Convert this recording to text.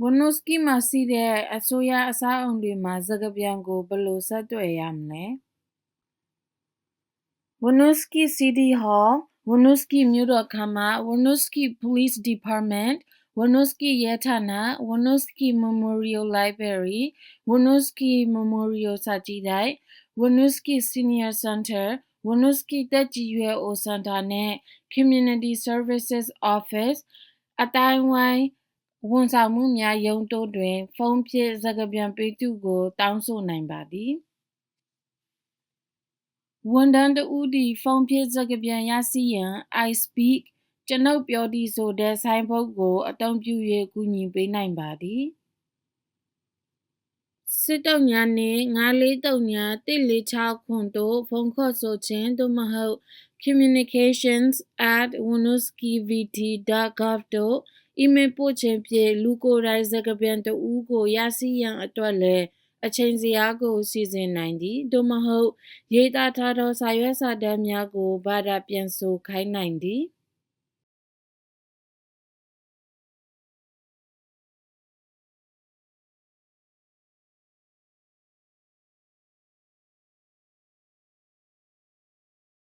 ဝန်နုစကီမှာရှိတဲ့အစိုးရအဆောက်အအုံတွေမှာစကားပြန်ကိုဘယ်လိုဆက်သွယ်ရမလဲဝန်နုစကီ City Hall ဝန်နုစကီမြို့တော်ခမ်းမဝန်နုစကီ Police Department ဝန်နုစကီရဲဌာနဝန်နုစကီ Memorial Library ဝန်နုစကီ Memorial စာကြည့်တိုက်ဝန်နုစကီ Senior Center ဝန်နုစကီတက်ကြီးရွယ်အိုစင်တာနဲ့ Community Services Office အတိုင်းဝိုင်း ဝန်ဆောင်မှုများရုံးတို့တွင် ဖုန်းဖြင့်စကားပြန်ပေးသူကို တောင်းဆိုနိုင်ပါသည်ဝန်ထမ်းတဦးသည်ဖုန်းဖြင့်စကားပြန်ရရှိရန် I speak ကျွန်ုပ်ပြောသည်ဆိုတဲ့ဆိုင်းဘုတ်ကို အသုံးပြု၍ကူညီပေးနိုင်ပါသည်စစ်တုံညာနှင့်943ညာ146ခွန်တို့ဖုန်းခေါ်ဆိုခြင်းသို့မဟုတ် communications@wunuskivt.gov တို့အီးမေးလ်ပို့ခြင်းဖြင့်လူကိုယ်တိုင်စကားပြန်တဦးကိုရရှိရန်အတွက်လည်းအချိန်ဇယားကိုစီစဉ်နိုင်သည်သို့မဟုတ် ရေးသားထားသောစာရွက်စာတမ်းများကိုဘာသာပြန်ဆိုခိုင်းနိုင်သည်